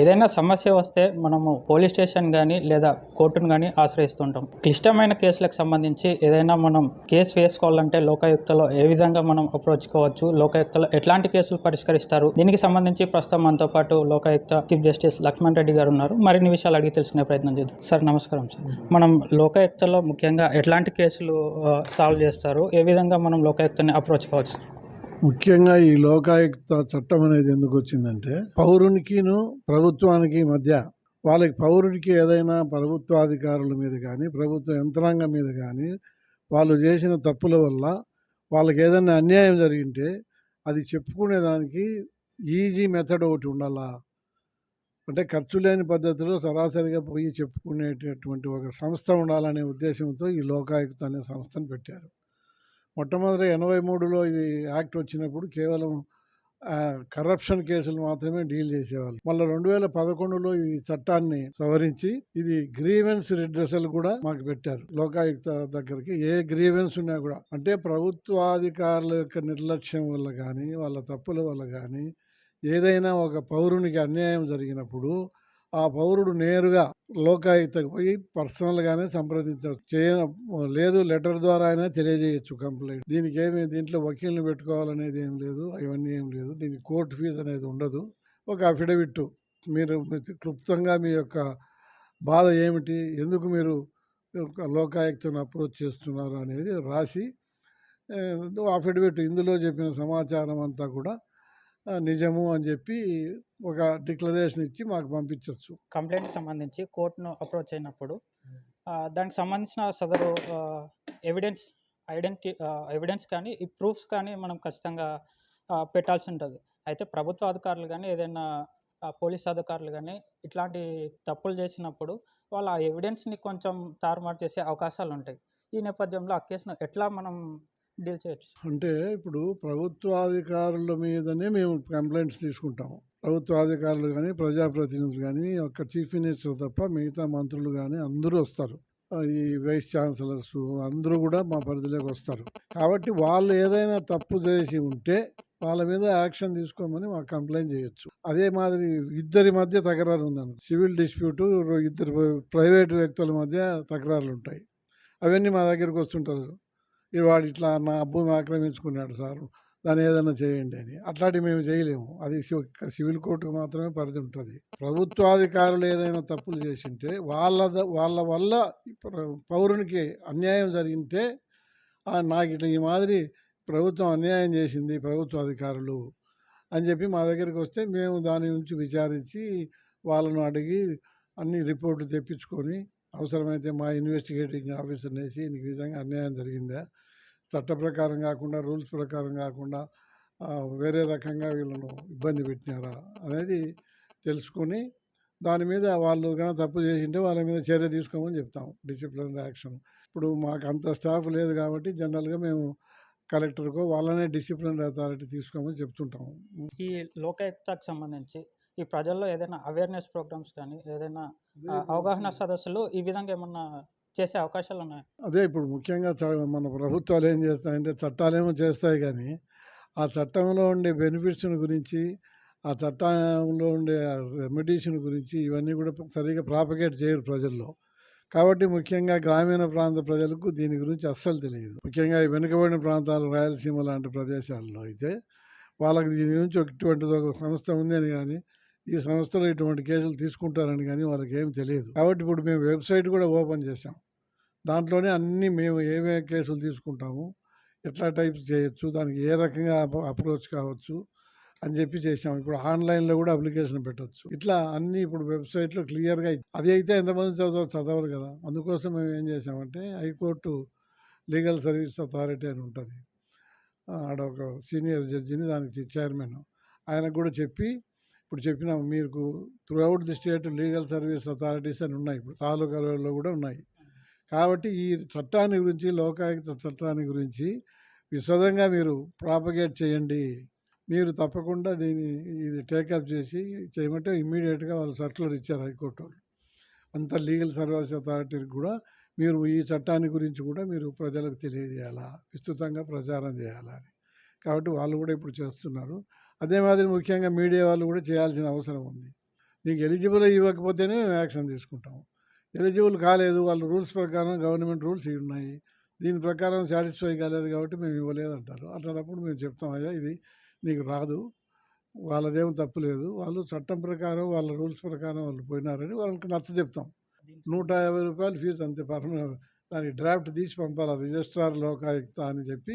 ఏదైనా సమస్య వస్తే మనము పోలీస్ స్టేషన్ కానీ లేదా కోర్టును కానీ ఆశ్రయిస్తుంటాం. క్లిష్టమైన కేసులకు సంబంధించి ఏదైనా మనం కేసు వేసుకోవాలంటే లోకాయుక్తలో ఏ విధంగా మనం అప్రోచ్ కావచ్చు లోకాయుక్తలో ఎట్లాంటి కేసులు పరిష్కరిస్తారు దీనికి సంబంధించి ప్రస్తుతం మనతో పాటు లోకాయుక్త చీఫ్ జస్టిస్ లక్ష్మణ్ రెడ్డి గారు ఉన్నారు. మరిన్ని విషయాలు అడిగి తెలుసుకునే ప్రయత్నం చేద్దాం. సార్ నమస్కారం సార్. మనం లోకాయుక్తలో ముఖ్యంగా ఎట్లాంటి కేసులు సాల్వ్ చేస్తారు ఏ విధంగా మనం లోకాయుక్తని అప్రోచ్ కావచ్చు? ముఖ్యంగా ఈ లోకాయుక్త చట్టం అనేది ఎందుకు వచ్చిందంటే పౌరునికిను ప్రభుత్వానికి మధ్య వాళ్ళకి పౌరుడికి ఏదైనా ప్రభుత్వాధికారుల మీద కానీ ప్రభుత్వ యంత్రాంగం మీద కానీ వాళ్ళు చేసిన తప్పుల వల్ల వాళ్ళకి ఏదైనా అన్యాయం జరిగింటే అది చెప్పుకునేదానికి ఈజీ మెథడ్ ఒకటి ఉండాలా? అంటే ఖర్చు లేని పద్ధతిలో సరాసరిగా పోయి చెప్పుకునేటటువంటి ఒక సంస్థ ఉండాలనే ఉద్దేశంతో ఈ లోకాయుక్త అనే సంస్థను పెట్టారు. మొట్టమొదటి ఎనభై మూడులో ఇది యాక్ట్ వచ్చినప్పుడు కేవలం కరప్షన్ కేసులు మాత్రమే డీల్ చేసేవాళ్ళు. మళ్ళీ రెండు వేల పదకొండులో ఈ చట్టాన్ని సవరించి ఇది గ్రీవెన్స్ రిడ్రెసల్ కూడా మాకు పెట్టారు. లోకాయుక్త దగ్గరికి ఏ గ్రీవెన్స్ ఉన్నా కూడా. అంటే ప్రభుత్వాధికారుల యొక్క నిర్లక్ష్యం వల్ల కానీ వాళ్ళ తప్పుల వల్ల కానీ ఏదైనా ఒక పౌరునికి అన్యాయం జరిగినప్పుడు ఆ పౌరుడు నేరుగా లోకాయుక్తకు పోయి పర్సనల్గానే సంప్రదించవచ్చు చేయ లేదు లెటర్ ద్వారా అయినా తెలియజేయచ్చు కంప్లైంట్. దీనికి ఏమి దీంట్లో వకీల్ని పెట్టుకోవాలనేది ఏం లేదు అవన్నీ ఏం లేదు. దీనికి కోర్టు ఫీజు అనేది ఉండదు. ఒక అఫిడవిట్ మీరు క్లుప్తంగా మీ యొక్క బాధ ఏమిటి? ఎందుకు మీరు లోకాయుక్తను అప్రోచ్ చేస్తున్నారు అనేది రాసి అఫిడవిట్ ఇందులో చెప్పిన సమాచారం అంతా కూడా నిజము అని చెప్పి ఒక డిక్లరేషన్ ఇచ్చి మాకు పంపించవచ్చు కంప్లైంట్కి సంబంధించి కోర్టును అప్రోచ్ అయినప్పుడు ఆ, దానికి సంబంధించిన సదరు ఎవిడెన్స్ ఐడెంటి ఎవిడెన్స్ కానీ ఈ ప్రూఫ్స్ కానీ మనం ఖచ్చితంగా పెట్టాల్సి ఉంటుంది. అయితే ప్రభుత్వ అధికారులు కానీ ఏదైనా పోలీస్ అధికారులు కానీ ఇట్లాంటి తప్పులు చేసినప్పుడు వాళ్ళు ఆ ఎవిడెన్స్ని కొంచెం తారుమారు చేసే అవకాశాలు ఉంటాయి. ఈ నేపథ్యంలో ఆ కేసును ఎట్లా మనం డీల్ చేయొచ్చు. అంటే ఇప్పుడు ప్రభుత్వాధికారుల మీదనే మేము కంప్లైంట్స్ తీసుకుంటాము. ప్రభుత్వాధికారులు కానీ ప్రజాప్రతినిధులు కానీ ఒక చీఫ్ మినిస్టర్ తప్ప మిగతా మంత్రులు కానీ అందరూ వస్తారు. ఈ వైస్ ఛాన్సలర్స్ అందరూ కూడా మా పరిధిలోకి వస్తారు. కాబట్టి వాళ్ళు ఏదైనా తప్పు చేసి ఉంటే వాళ్ళ మీద యాక్షన్ తీసుకోమని మాకు కంప్లైంట్ చేయొచ్చు. అదే మాదిరి ఇద్దరి మధ్య తకరారు ఉందను సివిల్ డిస్ప్యూట్ ఇద్దరు ప్రైవేట్ వ్యక్తుల మధ్య తకరారులు ఉంటాయి అవన్నీ మా దగ్గరికి వస్తుంటారు. ఈ ఇట్లా నా భూమి ఆక్రమించుకున్నాడు సార్ దాన్ని ఏదైనా చేయండి అని. అట్లాంటివి మేము చేయలేము. అది సివిల్ కోర్టుకు మాత్రమే పరిధి ఉంటుంది. ప్రభుత్వాధికారులు ఏదైనా తప్పులు చేసింటే వాళ్ళ వాళ్ళ వల్ల పౌరునికి అన్యాయం జరిగింటే నాకు ఇట్లా ఈ మాదిరి ప్రభుత్వం అన్యాయం చేసింది ప్రభుత్వ అధికారులు అని చెప్పి మా దగ్గరికి వస్తే మేము దాని నుంచి విచారించి వాళ్ళను అడిగి అన్ని రిపోర్ట్లు తెప్పించుకొని అవసరమైతే మా ఇన్వెస్టిగేటింగ్ ఆఫీసర్ని వేసి నీకు నిజంగా అన్యాయం జరిగిందా? చట్ట ప్రకారం కాకుండా రూల్స్ ప్రకారం కాకుండా వేరే రకంగా వీళ్ళను ఇబ్బంది పెట్టినారా అనేది తెలుసుకొని దాని మీద వాళ్ళు కనుక తప్పు చేసింటే వాళ్ళ మీద చర్య తీసుకోమని చెప్తాం. Discipline action. ఇప్పుడు మాకు అంత స్టాఫ్ లేదు కాబట్టి జనరల్గా మేము కలెక్టర్కో వాళ్ళనే డిసిప్లిన్ అథారిటీ తీసుకోమని చెప్తుంటాము ఈ లోకాయుక్తకు సంబంధించి ఈ ప్రజల్లో ఏదైనా అవేర్నెస్ ప్రోగ్రామ్స్ కానీ ఏదైనా అవగాహన సదస్సులు ఈ విధంగా ఏమన్నా చేసే అవకాశాలు ఉన్నాయి? అదే ఇప్పుడు ముఖ్యంగా మన ప్రభుత్వాలు ఏం చేస్తాయంటే చట్టాలేమో చేస్తాయి కానీ ఆ చట్టంలో ఉండే బెనిఫిట్స్ని గురించి ఆ చట్టంలో ఉండే రెమెడీస్ని గురించి ఇవన్నీ కూడా సరిగా ప్రాపగేట్ చేయరు ప్రజల్లో. కాబట్టి ముఖ్యంగా గ్రామీణ ప్రాంత ప్రజలకు దీని గురించి అస్సలు తెలియదు. ముఖ్యంగా ఈ వెనుకబడిన ప్రాంతాలు రాయలసీమ లాంటి ప్రదేశాల్లో అయితే వాళ్ళకి దీని నుంచి ఇటువంటి ఒక సంస్థ ఉంది అని కానీ ఈ సంస్థలో ఇటువంటి కేసులు తీసుకుంటారని కానీ వాళ్ళకి ఏం తెలియదు. కాబట్టి ఇప్పుడు మేము వెబ్సైట్ కూడా ఓపెన్ చేసాం దాంట్లోనే అన్నీ మేము ఏమేమి కేసులు తీసుకుంటాము ఎట్లా టైప్స్ చేయొచ్చు దానికి ఏ రకంగా అప్రోచ్ కావచ్చు అని చెప్పి చేసాం ఇప్పుడు ఆన్లైన్లో కూడా అప్లికేషన్ పెట్టొచ్చు. ఇట్లా అన్ని ఇప్పుడు వెబ్సైట్లో క్లియర్గా అది అయితే ఎంతమంది చదవ చదవరు కదా. అందుకోసం మేము ఏం చేసామంటే హైకోర్టు లీగల్ సర్వీస్ అథారిటీ అని ఉంటుంది. ఆడ ఒక సీనియర్ జడ్జిని దానికి చైర్మన్ ఆయనకు కూడా చెప్పి ఇప్పుడు చెప్పిన మీకు throughout the state legal service authorities అని ఉన్నాయి. ఇప్పుడు తాలూకాలలో కూడా ఉన్నాయి. కాబట్టి ఈ చట్టాన్ని గురించి లోకాయుక్త చట్టాన్ని గురించి విశదంగా మీరు ప్రాపగేట్ చేయండి. మీరు తప్పకుండా దీన్ని ఇది టేకప్ చేసి చేయమంటే ఇమ్మీడియట్గా వాళ్ళు సర్కులర్ ఇచ్చారు హైకోర్టు వాళ్ళు అంత లీగల్ సర్వీస్ అథారిటీకి కూడా మీరు ఈ చట్టాన్ని గురించి కూడా మీరు ప్రజలకు తెలియజేయాలా? విస్తృతంగా ప్రచారం చేయాలా అని. కాబట్టి వాళ్ళు కూడా ఇప్పుడు చేస్తున్నారు. అదే మాదిరి ముఖ్యంగా మీడియా వాళ్ళు కూడా చేయాల్సిన అవసరం ఉంది. నీకు ఎలిజిబుల్ ఇవ్వకపోతేనే మేము యాక్షన్ తీసుకుంటాం. ఎలిజిబుల్ కాలేదు వాళ్ళ రూల్స్ ప్రకారం గవర్నమెంట్ రూల్స్ ఇవి ఉన్నాయి. దీని ప్రకారం సాటిస్ఫై కాలేదు కాబట్టి మేము ఇవ్వలేదు అంటారు అట్లాంటప్పుడు మేము చెప్తాం అయ్యా ఇది నీకు రాదు. వాళ్ళదేం తప్పు లేదు. వాళ్ళు చట్టం ప్రకారం వాళ్ళ రూల్స్ ప్రకారం వాళ్ళు పోయినారని వాళ్ళకి నచ్చ చెప్తాం. నూట యాభై రూపాయలు ఫీజు అంతే. పర్మనెంట్ దానికి డ్రాఫ్ట్ తీసి పంపాలి రిజిస్ట్రార్ లోకాయుక్త అని చెప్పి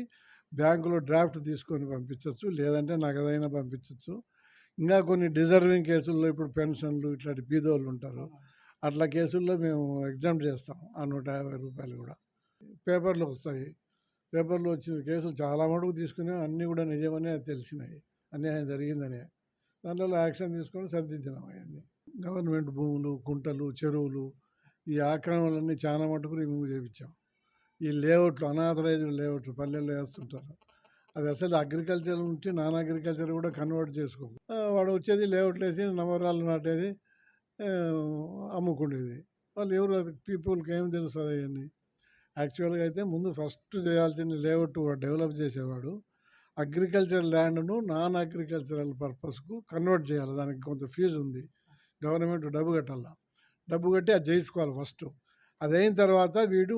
బ్యాంకులో డ్రాఫ్ట్ తీసుకొని పంపించవచ్చు లేదంటే నగదైనా పంపించవచ్చు ఇంకా కొన్ని డిజర్వింగ్ కేసుల్లో ఇప్పుడు పెన్షన్లు ఇట్లాంటి బీదోళ్ళు ఉంటారు. అట్లా కేసుల్లో మేము ఎగ్జామ్ చేస్తాం ఆ నూట యాభై రూపాయలు కూడా. పేపర్లు వస్తాయి. పేపర్లో వచ్చిన కేసులు చాలా మటుకు తీసుకుని అన్నీ కూడా నిజమనే తెలిసినాయి. అన్యాయం జరిగిందనే. దాంట్లో యాక్షన్ తీసుకొని సరిదిద్దినాం అవన్నీ. గవర్నమెంట్ భూములు కుంటలు చెరువులు ఈ ఆక్రమణలన్నీ చాలా మటుకు రిమూవ్ చేయించాం ఈ లేఅవుట్లు అనాథరైజ్డ్ లేఅవుట్లు పల్లెల్లో వేస్తుంటారు. అది అసలు అగ్రికల్చర్ నుంచి నాన్ అగ్రికల్చర్ కూడా కన్వర్ట్ చేసుకో వాడు వచ్చేది లేఅవుట్లు వేసి నవరాలు నాటేది అమ్ముకునేది వాళ్ళు ఎవరు పీపుల్కి ఏం తెలుసు అవన్నీ యాక్చువల్గా అయితే ముందు ఫస్ట్ చేయాల్సిన లేఅవుట్ డెవలప్ చేసేవాడు. అగ్రికల్చర్ ల్యాండ్ను నాన్ అగ్రికల్చరల్ పర్పస్కు కన్వర్ట్ చేయాలి. దానికి కొంత ఫీజు ఉంది. గవర్నమెంట్ డబ్బు కట్టాల? డబ్బు కట్టి అది చేయించుకోవాలి ఫస్ట్. అది అయిన తర్వాత వీడు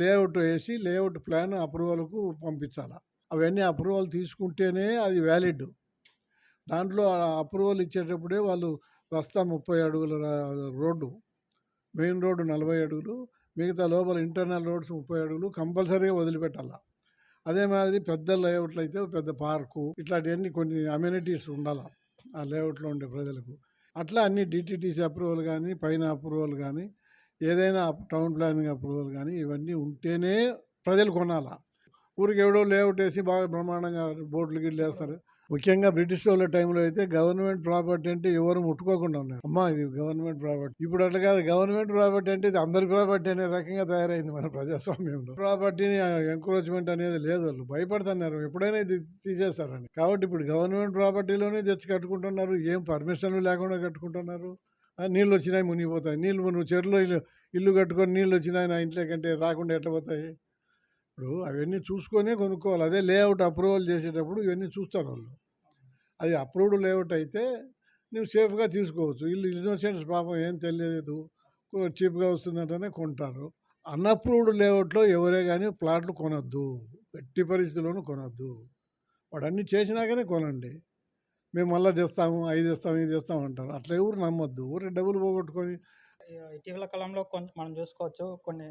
లేఅవుట్ వేసి లేఅవుట్ ప్లాన్ అప్రూవల్కు పంపించాలి. అవన్నీ అప్రూవల్ తీసుకుంటేనే అది వ్యాలిడ్. దాంట్లో అప్రూవల్ ఇచ్చేటప్పుడే వాళ్ళు రస్తా ముప్పై అడుగుల రోడ్డు మెయిన్ రోడ్డు నలభై అడుగులు మిగతా లోపల ఇంటర్నల్ రోడ్స్ ముప్పై అడుగులు కంపల్సరీగా వదిలిపెట్టాల. అదే మాదిరి పెద్ద లేఅవుట్లు అయితే పెద్ద పార్కు ఇట్లాంటివన్నీ కొన్ని అమ్యూనిటీస్ ఉండాలి ఆ లేఅవుట్లో ఉండే ప్రజలకు. అట్లా అన్ని డిటిటీసీ అప్రూవల్ కానీ పైన అప్రూవల్ కానీ ఏదైనా టౌన్ ప్లానింగ్ అప్రూవల్ కానీ ఇవన్నీ ఉంటేనే ప్రజలు కొనాలా. ఊరికి ఎవడో లేఅవుట్ వేసి బాగా బ్రహ్మాండంగా బోట్లు గిట్లు వేస్తారు. ముఖ్యంగా బ్రిటిష్ వాళ్ళ టైంలో అయితే గవర్నమెంట్ ప్రాపర్టీ అంటే ఎవరు ముట్టుకోకుండా ఉన్నారు. అమ్మా ఇది గవర్నమెంట్ ప్రాపర్టీ. ఇప్పుడు అట్లా కాదు గవర్నమెంట్ ప్రాపర్టీ అంటే ఇది అందరి ప్రాపర్టీ అనే రకంగా తయారైంది మన ప్రజాస్వామ్యంలో. ప్రాపర్టీని ఎంక్రోచ్మెంట్ అనేది లేదు వాళ్ళు. భయపడుతున్నారు. ఎప్పుడైనా ఇది తీసేస్తారని. కాబట్టి ఇప్పుడు గవర్నమెంట్ ప్రాపర్టీలోనే తెచ్చి కట్టుకుంటున్నారు. ఏం పర్మిషన్లు లేకుండా కట్టుకుంటున్నారు. నీళ్ళు వచ్చినాయి మునిగిపోతాయి. నీళ్ళు నువ్వు చెరువులో ఇల్లు ఇల్లు కట్టుకొని నీళ్ళు వచ్చినాయి నా ఇంట్లో కంటే రాకుండా ఎట్లా పోతాయి? ఇప్పుడు అవన్నీ చూసుకొనే కొనుక్కోవాలి. అదే లేఅవుట్ అప్రూవల్ చేసేటప్పుడు ఇవన్నీ చూస్తారు వాళ్ళు. అది అప్రూవ్డ్ లేఅవుట్ అయితే నువ్వు సేఫ్గా తీసుకోవచ్చు. వీళ్ళు ఇన్నోసెంట్స్ పాపం ఏం తెలియదు చీప్గా వస్తుందంటేనే కొంటారు. అన్అప్రూవ్డ్ లేఅవుట్లో ఎవరే కానీ ప్లాట్లు కొనొద్దు. ఎట్టి పరిస్థితుల్లోనూ కొనొద్దు. వాడు అన్నీ చేసినాకనే కొనండి. మేము మళ్ళీ తెస్తాము ఐదు తెస్తాము ఇది తెస్తాము అంటారు. అట్లా ఎవరు నమ్మొద్దు. ఊరికి డబ్బులు పోగొట్టుకొని ఇటీవల కాలంలో కొంచెం మనం చూసుకోవచ్చు కొన్ని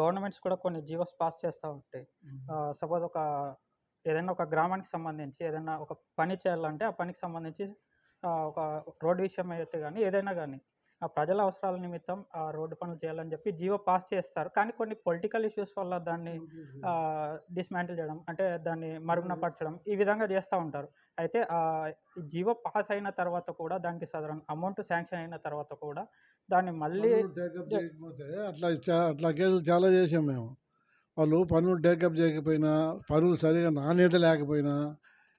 గవర్నమెంట్స్ కూడా కొన్ని జీవోస్ పాస్ చేస్తూ ఉంటాయి సపోజ్ ఒక ఏదైనా ఒక గ్రామానికి సంబంధించి ఏదైనా ఒక పని చేయాలంటే ఆ పనికి సంబంధించి ఒక రోడ్డు విషయం అయితే కానీ ఏదైనా కానీ ప్రజల అవసరాల నిమిత్తం ఆ రోడ్డు పనులు చేయాలని చెప్పి జీవో పాస్ చేస్తారు. కానీ కొన్ని పొలిటికల్ ఇష్యూస్ వల్ల దాన్ని డిస్మాంటిల్ చేయడం అంటే దాన్ని మరుగున పరచడం ఈ విధంగా చేస్తూ ఉంటారు. అయితే ఆ జీవో పాస్ అయిన తర్వాత కూడా దానికి సదరం అమౌంట్ శాంక్షన్ అయిన తర్వాత కూడా దాన్ని మళ్ళీ అట్లా అట్లా కేసులు చాలా చేసాం మేము. వాళ్ళు పనులు టేకప్ చేయకపోయినా పనులు సరిగా నాణ్యత లేకపోయినా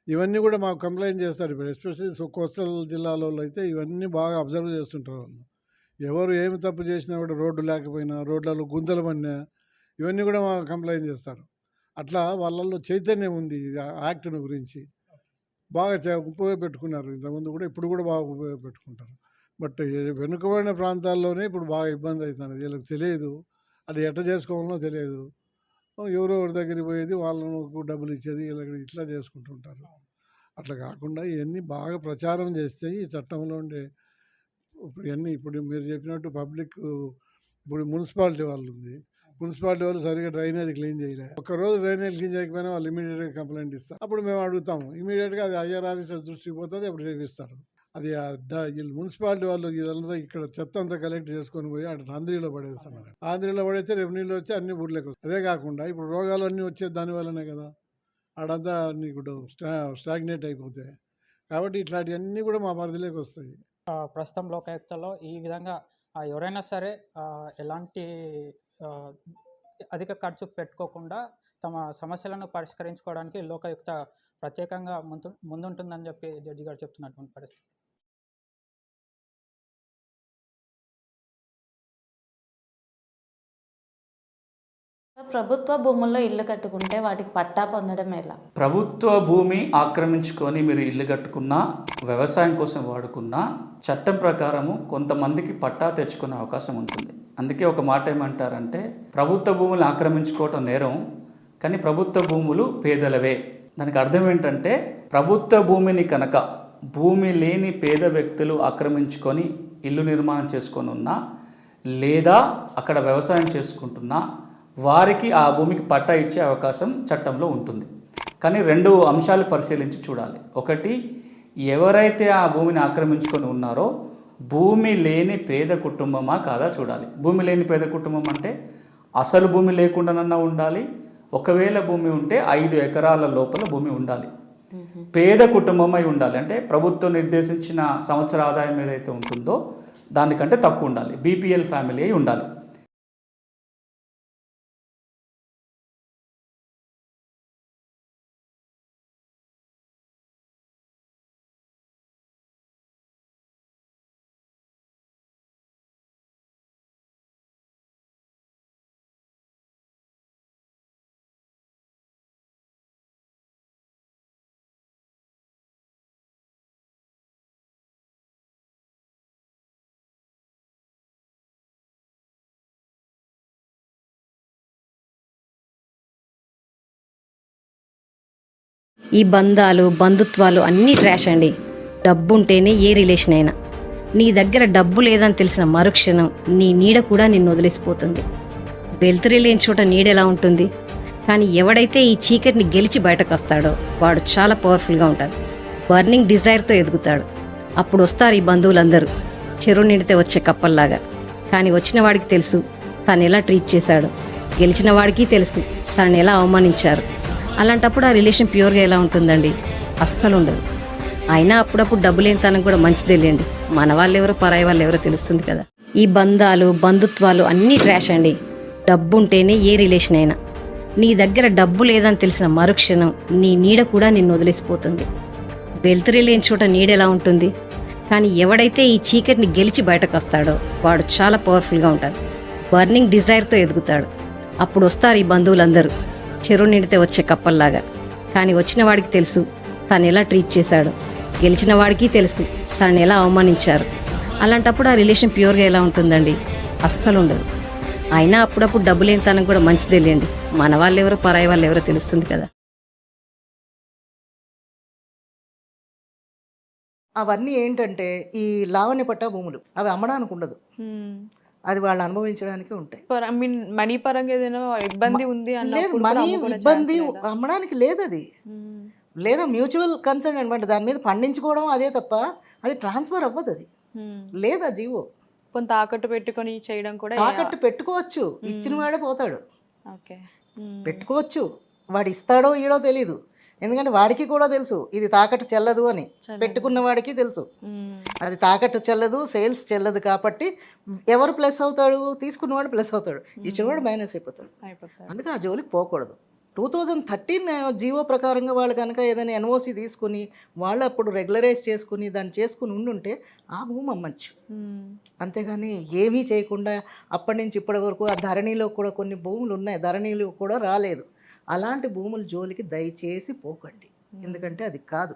ఇవన్నీ కూడా మాకు కంప్లైంట్ చేస్తారు. ఇప్పుడు ఎస్పెషల్లీ కోస్టల్ జిల్లాలో అయితే ఇవన్నీ బాగా అబ్జర్వ్ చేస్తుంటారు వాళ్ళు. ఎవరు ఏమి తప్పు చేసినా కూడా రోడ్డు లేకపోయినా రోడ్లలో గుంతలు పడినా ఇవన్నీ కూడా మాకు కంప్లైంట్ చేస్తారు. అట్లా వాళ్ళల్లో చైతన్యం ఉంది యాక్ట్ను గురించి. బాగా ఉపయోగపెట్టుకున్నారు. ఇంతకుముందు కూడా ఇప్పుడు కూడా బాగా ఉపయోగపెట్టుకుంటారు. బట్ వెనుకబడిన ప్రాంతాల్లోనే ఇప్పుడు బాగా ఇబ్బంది అవుతుంది. వీళ్ళకి తెలియదు. అది ఎట్ట చేసుకోవాలో తెలియదు. ఎవరో ఒకరి దగ్గరికి పోయేది వాళ్ళకు డబ్బులు ఇచ్చేది వీళ్ళకి ఇట్లా చేసుకుంటుంటారు. అట్లా కాకుండా ఇవన్నీ బాగా ప్రచారం చేస్తే ఈ చట్టంలో ఉండే ఇప్పుడు ఇవన్నీ ఇప్పుడు మీరు చెప్పినట్టు పబ్లిక్ ఇప్పుడు మున్సిపాలిటీ వాళ్ళు ఉంది మున్సిపాలిటీ వాళ్ళు సరిగా డ్రైనేజ్ క్లీన్ చేయలే. ఒక్కరోజు డ్రైనేజ్ క్లీన్ చేయకపోయినా వాళ్ళు ఇమీడియట్గా కంప్లైంట్ ఇస్తారు. అప్పుడు మేము అడుగుతాము. ఇమీడియట్గా అది ఐఆర్ ఆఫీసర్ దృష్టికి పోతుంది అప్పుడు చేపిస్తారు. అది వీళ్ళు మున్సిపాలిటీ వాళ్ళు ఇదంతా ఇక్కడ చెత్త అంతా కలెక్ట్ చేసుకొని పోయి అటు ఆంధ్రీలో పడేస్తున్నారు. ఆంధ్రీలో పడేస్తే రేపు నీళ్ళు వచ్చి అన్ని ఊర్లోకి అదే కాకుండా ఇప్పుడు రోగాలు అన్నీ వచ్చేది దాని వల్లనే కదా. ఆడంతా నీకు స్టా స్టాగ్నేట్ అయిపోతాయి కాబట్టి ఇట్లాంటివన్నీ కూడా మా పరిధిలోకి వస్తాయి. ప్రస్తుతం లోకాయుక్తలో ఈ విధంగా ఎవరైనా సరే ఎలాంటి అధిక ఖర్చు పెట్టుకోకుండా తమ సమస్యలను పరిష్కరించుకోవడానికి లోకాయుక్త ప్రత్యేకంగా ముందు ముందుంటుందని చెప్పి జడ్జి గారు చెప్తున్నటువంటి పరిస్థితి. ప్రభుత్వ భూముల్లో ఇల్లు కట్టుకుంటే వాటికి పట్టా పొందడం ఎలా? ప్రభుత్వ భూమి ఆక్రమించుకొని మీరు ఇల్లు కట్టుకున్నా వ్యవసాయం కోసం వాడుకున్నా చట్టం ప్రకారము కొంతమందికి పట్టా తెచ్చుకునే అవకాశం ఉంటుంది. అందుకే ఒక మాట ఏమంటారంటే ప్రభుత్వ భూములు ఆక్రమించుకోవటం నేరం కానీ ప్రభుత్వ భూములు పేదలవే. దానికి అర్థం ఏంటంటే ప్రభుత్వ భూమిని కనుక భూమి లేని పేద వ్యక్తులు ఆక్రమించుకొని ఇల్లు నిర్మాణం చేసుకొని ఉన్నా లేదా అక్కడ వ్యవసాయం చేసుకుంటున్నా వారికి ఆ భూమికి పట్టా ఇచ్చే అవకాశం చట్టంలో ఉంటుంది. కానీ రెండు అంశాలు పరిశీలించి చూడాలి. ఒకటి ఎవరైతే ఆ భూమిని ఆక్రమించుకొని ఉన్నారో భూమి లేని పేద కుటుంబమా కాదా చూడాలి. భూమి లేని పేద కుటుంబం అంటే అసలు భూమి లేకుండానన్నా ఉండాలి. ఒకవేళ భూమి ఉంటే ఐదు ఎకరాల లోపల భూమి ఉండాలి. పేద కుటుంబం అయి ఉండాలి. అంటే ప్రభుత్వం నిర్దేశించిన సంవత్సర ఆదాయం ఏదైతే ఉంటుందో దానికంటే తక్కువ ఉండాలి. బీపీఎల్ ఫ్యామిలీ అయి ఉండాలి. ఈ బంధాలు బంధుత్వాలు అన్నీ ట్రాష్ అండి. డబ్బుంటేనే ఏ రిలేషన్ అయినా. నీ దగ్గర డబ్బు లేదని తెలిసిన మరుక్షణం నీ నీడ కూడా నిన్ను వదిలేసిపోతుంది. వెలుతురి లేని చోట నీడెలా ఉంటుంది? కానీ ఎవడైతే ఈ చీకటిని గెలిచి బయటకు వస్తాడో వాడు చాలా పవర్ఫుల్గా ఉంటాడు. బర్నింగ్ డిజైర్తో ఎదుగుతాడు. అప్పుడు వస్తారు ఈ బంధువులందరూ. చెరువు నిండితే వచ్చే కప్పల్లాగా. కానీ వచ్చిన వాడికి తెలుసు తను ఎలా ట్రీట్ చేశాడు. గెలిచిన వాడికి తెలుసు తనని ఎలా అవమానించారు. అలాంటప్పుడు ఆ రిలేషన్ ప్యూర్గా ఎలా ఉంటుందండి? అస్సలు ఉండదు. అయినా అప్పుడప్పుడు డబ్బు లేని తనకు కూడా మంచిదే లేండి. మన వాళ్ళు ఎవరో పరాయి వాళ్ళు ఎవరో తెలుస్తుంది కదా. ఈ బంధాలు బంధుత్వాలు అన్నీ ట్రాష్ అండి. డబ్బు ఉంటేనే ఏ రిలేషన్ అయినా. నీ దగ్గర డబ్బు లేదని తెలిసిన మరుక్షణం నీ నీడ కూడా నిన్ను వదిలేసిపోతుంది. వెలుతురి లేని చోట నీడ ఎలా ఉంటుంది? కానీ ఎవడైతే ఈ చీకటిని గెలిచి బయటకు వస్తాడో వాడు చాలా పవర్ఫుల్గా ఉంటాడు. బర్నింగ్ డిజైర్తో ఎదుగుతాడు. అప్పుడు వస్తారు ఈ బంధువులందరూ. చెరువు నిండితే వచ్చే కప్పల్లాగా. కానీ వచ్చిన వాడికి తెలుసు తను ఎలా ట్రీట్ చేశాడు. గెలిచిన వాడికి తెలుసు తనని ఎలా అవమానించారు. అలాంటప్పుడు ఆ రిలేషన్ ప్యూర్గా ఎలా ఉంటుందండి? అస్సలు ఉండదు. అయినా అప్పుడప్పుడు డబ్బు లేని తనకు కూడా మంచిదే లేండి. మన వాళ్ళు ఎవరో పరాయి వాళ్ళు ఎవరో తెలుస్తుంది కదా. అవన్నీ ఏంటంటే ఈ లావణ్య పట్టా భూములు. అవి అమ్మడానికి ఉండదు. అది వాళ్ళు అనుభవించడానికి ఉంటాయి. మీన్ పరంగా ఏదైనా ఇబ్బంది ఉంది లేదు మనీ ఇబ్బంది? అమ్మడానికి లేదు అది మ్మ్. లేదా మ్యూచువల్ కన్సర్న్ అనమాట. దాని మీద పండించుకోవడం అదే తప్ప అది ట్రాన్స్ఫర్ అవ్వదు అది. లేదా జీవో. కొంత తాకట్టు పెట్టుకొని చేయడం కూడా తాకట్టు పెట్టుకోవచ్చు. ఇచ్చిన వాడే పోతాడు. ఓకే మ్మ్. పెట్టుకోవచ్చు. వాడు ఇస్తాడో ఈడో తెలీదు. ఎందుకంటే వాడికి కూడా తెలుసు ఇది తాకట్టు చెల్లదు అని. పెట్టుకున్న వాడికి తెలుసు. అది తాకట్టు చెల్లదు సేల్స్ చెల్లదు కాబట్టి ఎవరు ప్లస్ అవుతాడు? తీసుకున్నవాడు ప్లస్ అవుతాడు. ఇచ్చినవాడు మైనస్ అయిపోతాడు. అందుకే ఆ జోలికి పోకూడదు. టూ థౌజండ్ థర్టీన్ జీవో ప్రకారంగా వాళ్ళు కనుక ఏదైనా ఎన్ఓసి తీసుకుని వాళ్ళు అప్పుడు రెగ్యులరైజ్ చేసుకుని దాన్ని చేసుకుని ఉండుంటే ఆ భూమి అమ్మచ్చు. మ్మ్. అంతేగాని ఏమీ చేయకుండా అప్పటి నుంచి ఇప్పటి వరకు ఆ ధరణిలో కూడా కొన్ని భూములు ఉన్నాయి. ధరణిలో కూడా రాలేదు. అలాంటి భూముల జోలికి దయచేసి పోకండి. ఎందుకంటే అది కాదు.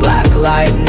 Black light.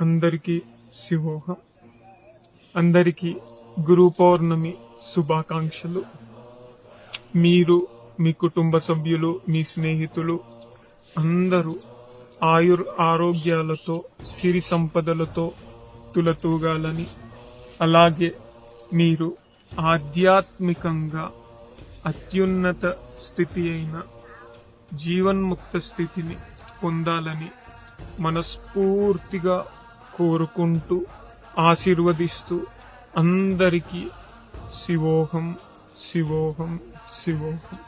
అందరికీ శివోహం అందరికీ గురు పౌర్ణమి శుభాకాంక్షలు. మీరు మీ కుటుంబ సభ్యులు మీ స్నేహితులు అందరూ ఆయుర్ ఆరోగ్యాలతో సిరి సంపదలతో తులతూగాలని అలాగే మీరు ఆధ్యాత్మికంగా అత్యున్నత స్థితి అయిన జీవన్ముక్త స్థితిని పొందాలని మనస్ఫూర్తిగా కోరుకుంటూ ఆశీర్వదిస్తూ అందరికీ శివోహం శివోహం శివోహం.